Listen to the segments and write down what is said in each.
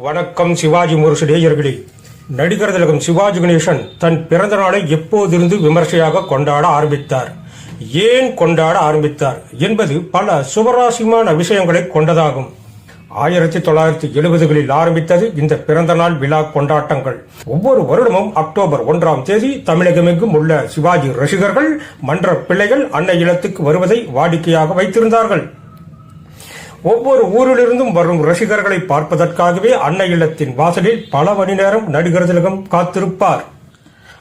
வணக்கம் சிவாஜி முரசு நேயர்களே. நடிகர் திலகம் சிவாஜி கணேசன் தன் பிறந்த நாளை எப்போதிருந்து விமர்சையாக கொண்டாட ஆரம்பித்தார்? ஏன் கொண்டாட ஆரம்பித்தார்? என்பது பல சுவராசியமான விஷயங்களை கொண்டதாகும். ஆயிரத்தி தொள்ளாயிரத்தி எழுபதுகளில் ஆரம்பித்தது இந்த பிறந்தநாள் விழா கொண்டாட்டங்கள். ஒவ்வொரு வருடமும் அக்டோபர் ஒன்றாம் தேதி தமிழகமெங்கும் உள்ள சிவாஜி ரசிகர்கள் மன்ற பிள்ளைகள் அன்னை இல்லத்துக்கு வருவதை வாடிக்கையாக வைத்திருந்தார்கள். ஒவ்வொரு ஊரிலிருந்தும் வரும் ரசிகர்களை பார்ப்பதற்காகவே அன்னை இல்லத்தின் வாசலில் பல மணி நேரம் நடிகர் திலகம் காத்திருப்பார்.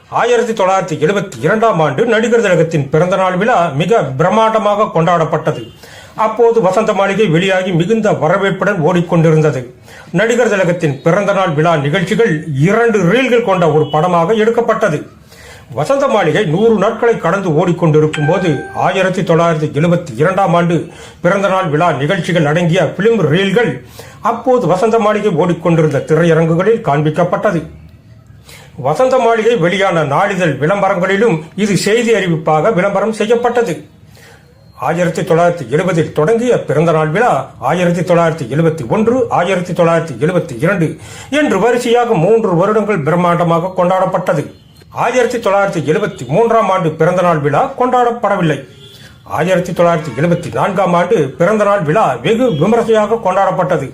ஆயிரத்தி தொள்ளாயிரத்தி எழுபத்தி இரண்டாம் ஆண்டு நடிகர் திலகத்தின் பிறந்தநாள் விழா மிக பிரம்மாண்டமாக கொண்டாடப்பட்டது. அப்போது வசந்த மாளிகை வெளியாகி மிகுந்த வரவேற்புடன் ஓடிக்கொண்டிருந்தது. நடிகர் திலகத்தின் பிறந்தநாள் விழா நிகழ்ச்சிகள் இரண்டு ரீல்கள் கொண்ட ஒரு படமாக எடுக்கப்பட்டது. வசந்த மாளிகை நூறு நாட்களை கடந்து ஓடிக்கொண்டிருக்கும் போது ஆயிரத்தி தொள்ளாயிரத்தி எழுபத்தி இரண்டாம் ஆண்டு பிறந்தநாள் விழா நிகழ்ச்சிகள் அடங்கிய பிலிம் ரீல்கள் அப்போது வசந்த மாளிகை ஓடிக்கொண்டிருந்த திரையரங்குகளில் காண்பிக்கப்பட்டது. வசந்த மாளிகை வெளியான நாளிதழ் விளம்பரங்களிலும் இது செய்தி அறிவிப்பாக விளம்பரம் செய்யப்பட்டது. ஆயிரத்தி தொள்ளாயிரத்தி எழுபதில் தொடங்கிய பிறந்தநாள் விழா ஆயிரத்தி தொள்ளாயிரத்தி எழுபத்தி ஒன்று ஆயிரத்தி தொள்ளாயிரத்தி எழுபத்தி இரண்டு என்று வரிசையாக மூன்று வருடங்கள் பிரம்மாண்டமாக கொண்டாடப்பட்டது. ஆயிரத்தி தொள்ளாயிரத்தி எழுபத்தி மூன்றாம் ஆண்டு பிறந்தநாள் விழா கொண்டாடப்படவில்லை. ஆயிரத்தி தொள்ளாயிரத்தி எழுபத்தி நான்காம் ஆண்டு பிறந்தநாள் விழா வெகு விமர்சையாக கொண்டாடப்பட்டது.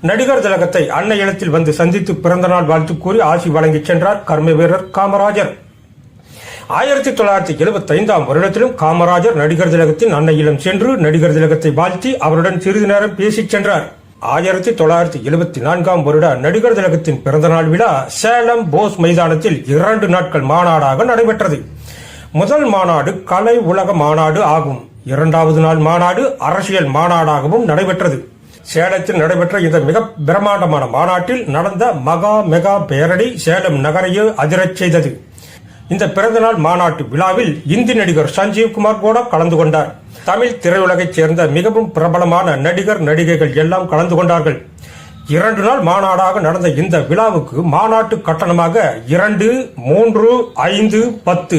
நடிகர் திலகத்தை அன்னை இடத்தில் வந்து சந்தித்து பிறந்தநாள் வாழ்த்து கூறி ஆசி வழங்கிச் சென்றார் கர்ம வீரர் காமராஜர். ஆயிரத்தி தொள்ளாயிரத்தி எழுபத்தி ஐந்தாம் வருடத்திலும் காமராஜர் நடிகர் திலகத்தின் அன்னையிடம் சென்று நடிகர் திலகத்தை வாழ்த்தி அவருடன் சிறிது நேரம் பேசிச் சென்றார். ஆயிரத்தி தொள்ளாயிரத்தி எழுபத்தி நான்காம் வருட நடிகர் திலகத்தின் பிறந்தநாள் விழா சேலம் போஸ் மைதானத்தில் இரண்டு நாட்கள் மாநாடாக நடைபெற்றது. முதல் மாநாடு கலை உலக மாநாடு ஆகும். இரண்டாவது நாள் மாநாடு அரசியல் மாநாடாகவும் நடைபெற்றது. சேலத்தில் நடைபெற்ற இந்த மிக பிரம்மாண்டமான மாநாட்டில் நடந்த மகா மெகா பேரணி சேலம் நகரையே அதிரச் செய்தது. இந்த பிறந்தநாள் மாநாட்டு விழாவில் இந்தி நடிகர் சஞ்சீவ் குமார் கூட கலந்து கொண்டார். தமிழ் திரையுலகைச் சேர்ந்த மிகவும் பிரபலமான நடிகர் நடிகைகள் எல்லாம் கலந்து கொண்டார்கள். இரண்டு நாள் மாநாடாக நடந்த இந்த விழாவுக்கு மாநாட்டு கட்டணமாக இரண்டு மூன்று ஐந்து பத்து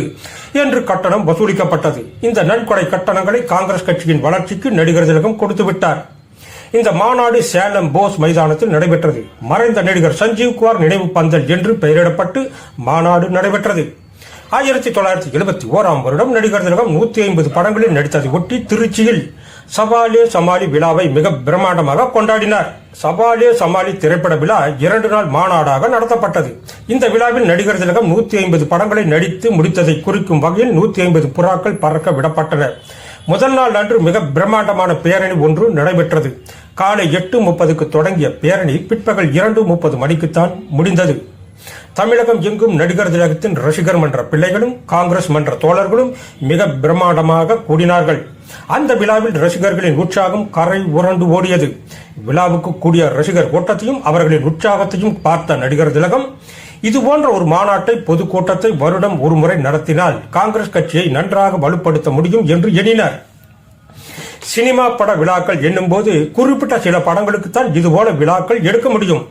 என்று கட்டணம் வசூலிக்கப்பட்டது. இந்த நன்கொடை கட்டணங்களை காங்கிரஸ் கட்சியின் வளர்ச்சிக்கு நடிகர் திலகம் கொடுத்து விட்டார். இந்த மாநாடு சேலம் போஸ் மைதானத்தில் நடைபெற்றது. மறைந்த நடிகர் சஞ்சீவ் குமார் நினைவு பந்தல் என்று பெயரிடப்பட்டு மாநாடு நடைபெற்றது. ஆயிரத்தி தொள்ளாயிரத்தி எழுபத்தி ஓராம் வருடம் நடிகர் திலகம் நூத்தி ஐம்பது படங்களில் நடித்ததை ஒட்டி திருச்சியில் சவாலே சமாளி விழாவை மிக பிரம்மாண்டமாக கொண்டாடினார். சவாலே சமாளி திரைப்பட விழா இரண்டு நாள் மாநாடாக நடத்தப்பட்டது. இந்த விழாவில் நடிகர் திலகம் நூத்தி ஐம்பது படங்களை நடித்து முடித்ததை குறிக்கும் வகையில் நூத்தி ஐம்பது புறாக்கள் பறக்க விடப்பட்டன. முதல் நாள் அன்று மிக பிரம்மாண்டமான பேரணி ஒன்று நடைபெற்றது. காலை எட்டு முப்பதுக்கு தொடங்கிய பேரணி பிற்பகல் இரண்டு முப்பது மணிக்குத்தான் முடிந்தது. தமிழகம் எங்கும் நடிகர் திலகத்தின் ரசிகர் மன்ற பிள்ளைகளும் காங்கிரஸ் மன்ற தோழர்களும் மிக பிரம்மாண்டமாக கூடினார்கள். அந்த விழாவில் ரசிகர்களின் உற்சாகம் கரை உரண்டு ஓடியது. விழாவுக்கு கூடிய ரசிகர் கூட்டத்தையும் அவர்களின் உற்சாகத்தையும் பார்த்த நடிகர் திலகம் இது போன்ற ஒரு மாநாட்டை பொதுக்கூட்டத்தை வருடம் ஒரு முறை நடத்தினால் காங்கிரஸ் கட்சியை நன்றாக வலுப்படுத்த முடியும் என்று எண்ணினார். சினிமா பட விழாக்கள் என்னும்போது குறிப்பிட்ட சில படங்களுக்குத்தான் இதுபோல விழாக்கள் எடுக்க முடியும்.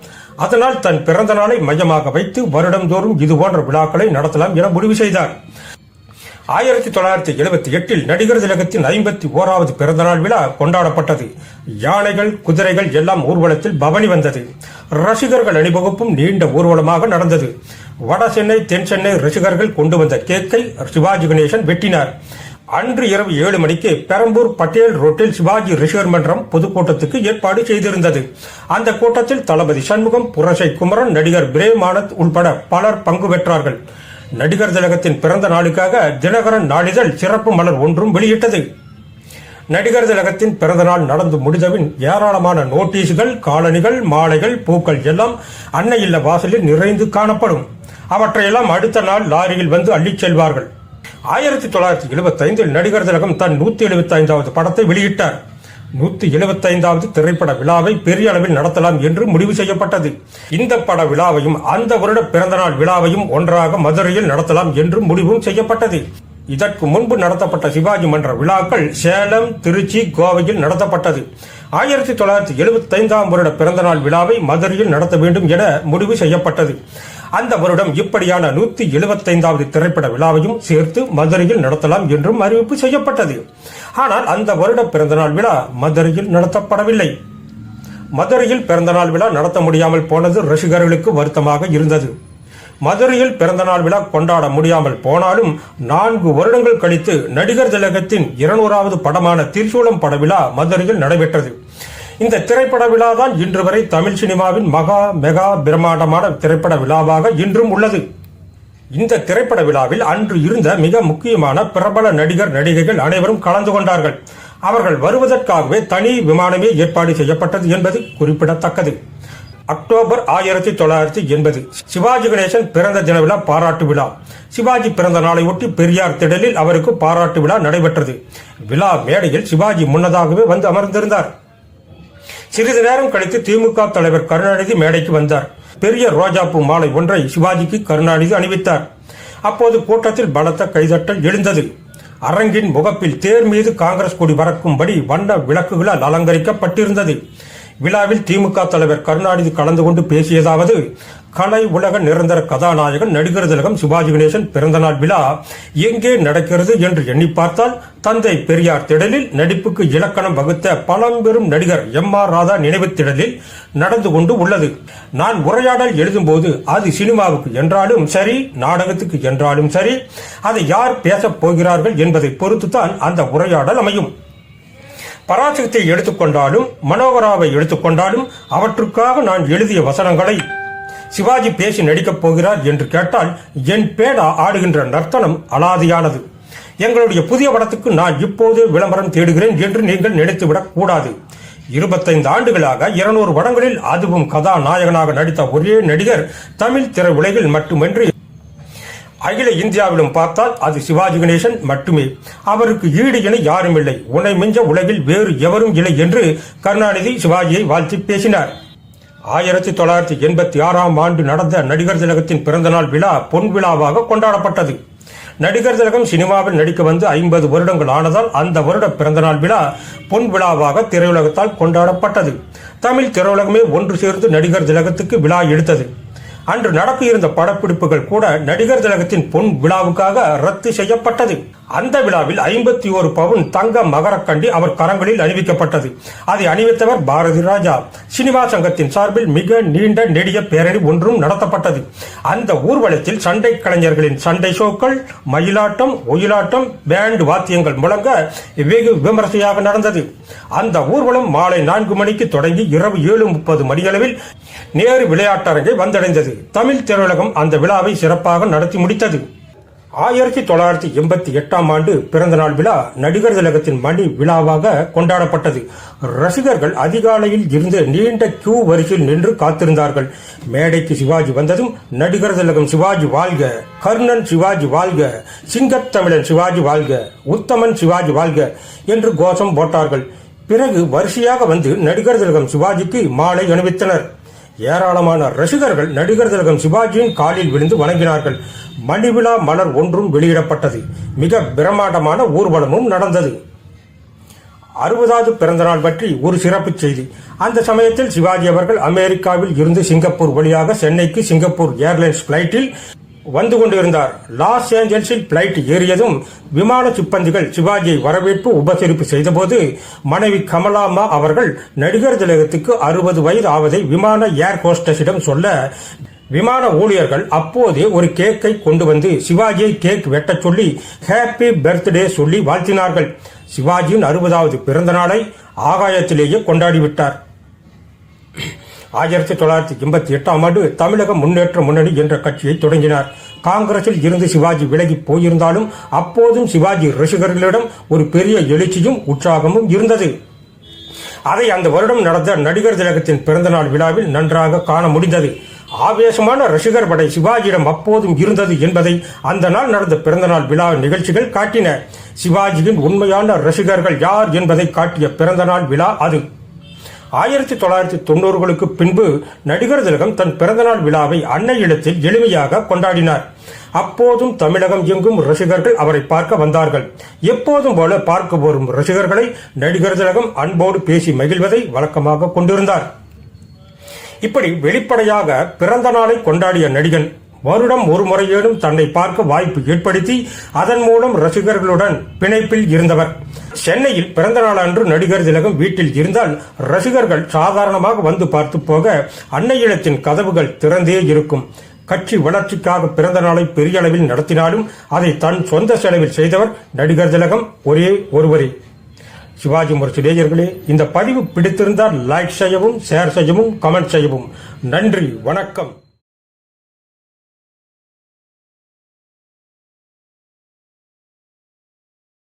அதனால் தன் பிறந்த நாளை மையமாக வைத்து வருடந்தோறும் இதுபோன்ற விழாக்களை நடத்தலாம் என முடிவு செய்தார். ஆயிரத்தி தொள்ளாயிரத்தி எழுபத்தி எட்டில் நடிகர் திலகத்தின் ஐம்பத்தி ஓராவது பிறந்தநாள் விழா கொண்டாடப்பட்டது. யானைகள் குதிரைகள் எல்லாம் ஊர்வலத்தில் பவனி வந்தது. ரசிகர்கள் அணிவகுப்பும் நீண்ட ஊர்வலமாக நடந்தது. வட சென்னை தென் சென்னை ரசிகர்கள் கொண்டு வந்த கேக்கை சிவாஜி கணேசன் வெட்டினார். அன்று இரவு ஏழு மணிக்கு பெரம்பூர் பட்டேல் ரோட்டில் சிவாஜி ரிஷர் மன்றம் பொதுக்கூட்டத்துக்கு ஏற்பாடு செய்திருந்தது. அந்த கூட்டத்தில் தளபதி சண்முகம் புரசை குமரன் நடிகர் பிரேமானந்த் உள்பட பலர் பங்கு பெற்றார்கள். நடிகர் திலகத்தின் பிறந்த நாளுக்காக தினகரன் நாளிதழ் சிறப்பு மலர் ஒன்றும் வெளியிட்டது. நடிகர் திலகத்தின் பிறந்தநாள் நடந்து முடிந்தபின் ஏராளமான நோட்டீஸ்கள் காலணிகள் மாலைகள் பூக்கள் எல்லாம் அன்னையில்ல வாசலில் நிறைந்து காணப்படும். அவற்றையெல்லாம் அடுத்த நாள் லாரியில் வந்து அள்ளிச் செல்வார்கள். ஆயிரத்தி தொள்ளாயிரத்தி எழுபத்தைந்தில் நடிகர் திலகம் தன் நூத்தி எழுபத்தி ஐந்தாவது படத்தை வெளியிட்டார். நூத்தி எழுபத்தி ஐந்தாவது திரைப்பட விழாவை பெரிய அளவில் நடத்தலாம் என்று முடிவு செய்யப்பட்டது. இந்த பட விழாவையும் அந்த வருட பிறந்தநாள் விழாவையும் ஒன்றாக மதுரையில் நடத்தலாம் என்று முடிவும் செய்யப்பட்டது. இதற்கு முன்பு நடத்தப்பட்ட சிவாஜி மன்ற விழாக்கள் சேலம் திருச்சி கோவையில் நடத்தப்பட்டது. ஆயிரத்தி தொள்ளாயிரத்தி எழுபத்தைந்தாம் வருட பிறந்தநாள் விழாவை மதுரையில் நடத்த வேண்டும் என முடிவு செய்யப்பட்டது. அந்த வருடம் இப்படியான நூத்தி எழுபத்தைந்தாவது திரைப்பட விழாவையும் சேர்த்து மதுரையில் நடத்தலாம் என்றும் அறிவிப்பு செய்யப்பட்டது. ஆனால் அந்த வருட பிறந்தநாள் விழா மதுரையில் நடத்தப்படவில்லை. மதுரையில் பிறந்தநாள் விழா நடத்த முடியாமல் போனது ரசிகர்களுக்கு வருத்தமாக இருந்தது. மதுரையில் பிறந்தநாள் விழா கொண்டாட முடியாமல் போனாலும் நான்கு வருடங்கள் கழித்து நடிகர் திலகத்தின் இருநூறாவது படமான திரிசூலம் பட விழா மதுரையில் நடைபெற்றது. இந்த திரைப்பட விழா தான் இன்று வரை தமிழ் சினிமாவின் மகா மெகா பிரம்மாண்டமான திரைப்பட விழாவாக இன்றும் உள்ளது. இந்த திரைப்பட விழாவில் அன்று இருந்த மிக முக்கியமான பிரபல நடிகர் நடிகைகள் அனைவரும் கலந்து கொண்டார்கள். அவர்கள் வருவதற்காகவே தனி விமானமே ஏற்பாடு செய்யப்பட்டது என்பது குறிப்பிடத்தக்கது. அக்டோபர் ஆயிரத்தி தொள்ளாயிரத்தி எண்பது சிவாஜி கணேசன் பிறந்த தின விழா பாராட்டு விழா. சிவாஜி பிறந்த நாளை ஒட்டி பெரியார் திடலில் அவருக்கு பாராட்டு விழா நடைபெற்றது. விழா மேடையில் சிவாஜி முன்னதாகவே வந்து அமர்ந்திருந்தார். சிறிது நேரம் கழித்து திமுக தலைவர் கருணாநிதி மேடைக்கு வந்தார். பெரிய ரோஜாப்பூ மாலை ஒன்றை சிவாஜிக்கு கருணாநிதி அணிவித்தார். அப்போது கூட்டத்தில் பலத்த கைதட்டல் எழுந்தது. அரங்கின் முகப்பில் தேர் மீது காங்கிரஸ் கொடி பறக்கும்படி வண்ண விளக்குகளால் அலங்கரிக்கப்பட்டிருந்தது. விழாவில் திமுக தலைவர் கருணாநிதி கலந்து கொண்டு பேசியதாவது கலை உலக நிரந்தர கதாநாயகன் நடிகர் திலகம் சிவாஜி கணேசன் பிறந்தநாள் விழா எங்கே நடக்கிறது என்று எண்ணி பார்த்தால் தந்தை பெரியார் திடலில் நடிப்புக்கு இலக்கணம் வகுத்த பழம்பெரும் நடிகர் எம் ஆர் ராதா நினைவு திடலில் நடந்து கொண்டு உள்ளது. நான் உரையாடல் எழுதும்போது அது சினிமாவுக்கு என்றாலும் சரி நாடகத்துக்கு என்றாலும் சரி அதை யார் பேசப் போகிறார்கள் என்பதை பொறுத்துதான் அந்த உரையாடல் அமையும். பராசக்தியை எடுத்துக்கொண்டாலும் மனோகராவை எடுத்துக்கொண்டாலும் அவற்றுக்காக நான் எழுதிய வசனங்களை சிவாஜி பேசி நடிக்கப் போகிறார் என்று கேட்டால் என் பேடா ஆடுகின்ற நர்த்தனம் அலாதியானது. எங்களுடைய புதிய படத்துக்கு நான் இப்போது விளம்பரம் தேடுகிறேன் என்று நீங்கள் நினைத்துவிடக் கூடாது. இருபத்தைந்து ஆண்டுகளாக இருநூறு படங்களில் அதுவும் கதாநாயகனாக நடித்த ஒரே நடிகர் தமிழ் திரையுலகில் மட்டுமின்றி அகில இந்தியாவிலும் பார்த்தால் அது சிவாஜி கணேசன் மட்டுமே. அவருக்கு ஈடு என யாரும் இல்லை உன்னை மிஞ்ச உலகில் வேறு எவரும் இல்லை என்று கருணாநிதி சிவாஜியை வாழ்த்தி பேசினார். ஆயிரத்தி தொள்ளாயிரத்தி எண்பத்தி ஆறாம் ஆண்டு நடந்த நடிகர் திலகத்தின் பிறந்தநாள் விழா பொன் விழாவாக கொண்டாடப்பட்டது. நடிகர் திலகம் சினிமாவில் நடிக்க வந்து ஐம்பது வருடங்கள் ஆனதால் அந்த வருட பிறந்தநாள் விழா பொன் விழாவாக திரையுலகத்தால் கொண்டாடப்பட்டது. தமிழ் திரையுலகமே ஒன்று சேர்ந்து நடிகர் திலகத்துக்கு விழா எடுத்தது. அன்று நடக்க இருந்த படப்பிடிப்புகள் கூட நடிகர் திலகத்தின் பொன் விழாவுக்காக ரத்து செய்யப்பட்டது. அந்த விழாவில் ஐம்பத்தி ஒரு பவுன் தங்க மகரக்கண்டி அவர் கரங்களில் அணிவிக்கப்பட்டது. அதை அணிவித்தவர் பாரதி ராஜா. சினிமா சங்கத்தின் சார்பில் மிக நீண்ட நெடிய பேரணி ஒன்றும் நடத்தப்பட்டது. அந்த ஊர்வலத்தில் சண்டை கலைஞர்களின் சண்டை ஷோக்கள் மயிலாட்டம் ஒயிலாட்டம் பேண்ட் வாத்தியங்கள் முழங்க வெகு விமர்சையாக நடந்தது. அந்த ஊர்வலம் மாலை நான்கு மணிக்கு தொடங்கி இரவு ஏழு முப்பது மணியளவில் நேரு விளையாட்டரங்கை வந்தடைந்தது. தமிழ் திரையுலகம் அந்த விழாவை சிறப்பாக நடத்தி முடித்தது. ஆயிரத்தி தொள்ளாயிரத்தி எண்பத்தி எட்டாம் ஆண்டு பிறந்தநாள் விழா நடிகர் திலகத்தின் மணி விழாவாக கொண்டாடப்பட்டது. ரசிகர்கள் அதிகாலையில் இருந்து நீண்ட கியூ வரிசையில் நின்று காத்திருந்தார்கள். மேடைக்கு சிவாஜி வந்ததும் நடிகர் திலகம் சிவாஜி வாழ்க கர்ணன் சிவாஜி வாழ்க சிங்கத்தமிழன் சிவாஜி வாழ்க உத்தமன் சிவாஜி வாழ்க என்று கோஷம் போட்டார்கள். பிறகு வரிசையாக வந்து நடிகர் திலகம் சிவாஜிக்கு மாலை அணிவித்தனர். ஏராளமான ரசிகர்கள் நடிகர் திலகம் சிவாஜியின் காலில் விழுந்து வணங்கினார்கள். மணிவிழா மலர் ஒன்றும் வெளியிடப்பட்டது. மிக பிரம்மாண்டமான ஊர்வலமும் நடந்தது. அறுபதாவது பிறந்தநாள் பற்றி ஒரு சிறப்பு செய்தி. அந்த சமயத்தில் சிவாஜி அவர்கள் அமெரிக்காவில் இருந்து சிங்கப்பூர் வழியாக சென்னைக்கு சிங்கப்பூர் ஏர்லைன்ஸ் பிளைட்டில் வந்து கொண்டிருந்தார். லாஸ் ஏஞ்சல்ஸில் பிளைட் ஏறியதும் விமான சிப்பந்திகள் சிவாஜியை வரவேற்பு உபசரிப்பு செய்தபோது மனைவி கமலாமா அவர்கள் நடிகர் திலகத்துக்கு அறுபது வயது ஆவதை விமான ஏர் ஹோஸ்டஸிடம் சொல்ல விமான ஊழியர்கள் அப்போதே ஒரு கேக்கை கொண்டு வந்து சிவாஜியை கேக் வெட்டச் சொல்லி ஹாப்பி பர்த்டே சொல்லி வாழ்த்தினார்கள். சிவாஜியின் அறுபதாவது பிறந்த நாளை ஆகாயத்திலேயே கொண்டாடிவிட்டார். ஆயிரத்தி தொள்ளாயிரத்தி எண்பத்தி எட்டாம் ஆண்டு தமிழக முன்னேற்ற முன்னணி என்ற கட்சியை தொடங்கினார். காங்கிரஸில் இருந்து சிவாஜி விலகி போயிருந்தாலும் அப்போதும் சிவாஜி ரசிகர்களிடம் ஒரு பெரிய எழுச்சியும் உற்சாகமும் இருந்தது. அதை அந்த வருடம் நடந்த நடிகர் திலகத்தின் பிறந்தநாள் விழாவில் நன்றாக காண முடிந்தது. ஆவேசமான ரசிகர் படை சிவாஜியிடம் அப்போதும் இருந்தது என்பதை அந்த நாள் நடந்த பிறந்தநாள் விழா நிகழ்ச்சிகள் காட்டின. சிவாஜியின் உண்மையான ரசிகர்கள் யார் என்பதை காட்டிய பிறந்தநாள் விழா அது. ஆயிரத்தி தொள்ளாயிரத்தி தொண்ணூறுகளுக்கு பின்பு நடிகர் திலகம் தன் பிறந்தநாள் விழாவை அன்னை இடத்தில் எளிமையாக கொண்டாடினார். அப்போதும் தமிழகம் எங்கும் ரசிகர்கள் அவரை பார்க்க வந்தார்கள். எப்போதும் போல பார்க்க வரும் ரசிகர்களை நடிகர் திலகம் அன்போடு பேசி மகிழ்வதை வழக்கமாக கொண்டிருந்தார். இப்படி வெளிப்படையாக பிறந்த நாளை கொண்டாடிய நடிகன் வருடம் ஒரு முறையேனும் தன்னை பார்க்க வாய்ப்பு ஏற்படுத்தி அதன் மூலம் ரசிகர்களுடன் பிணைப்பில் இருந்தவர். சென்னையில் பிறந்த நாள் அன்று நடிகர் திலகம் வீட்டில் இருந்தால் ரசிகர்கள் சாதாரணமாக வந்து பார்த்து போக அன்னை இல்லத்தின் கதவுகள் திறந்தே இருக்கும். கட்சி வளர்ச்சிக்காக பிறந்த நாளை பெரிய அளவில் நடத்தினாலும் அதை தன் சொந்த செலவில் செய்தவர் நடிகர் திலகம் ஒரே ஒருவரே. சிவாஜி முரசு நேயர்களே இந்த பதிவு பிடித்திருந்தால் லைக் செய்யவும் ஷேர் செய்யவும் கமெண்ட் செய்யவும். நன்றி வணக்கம்.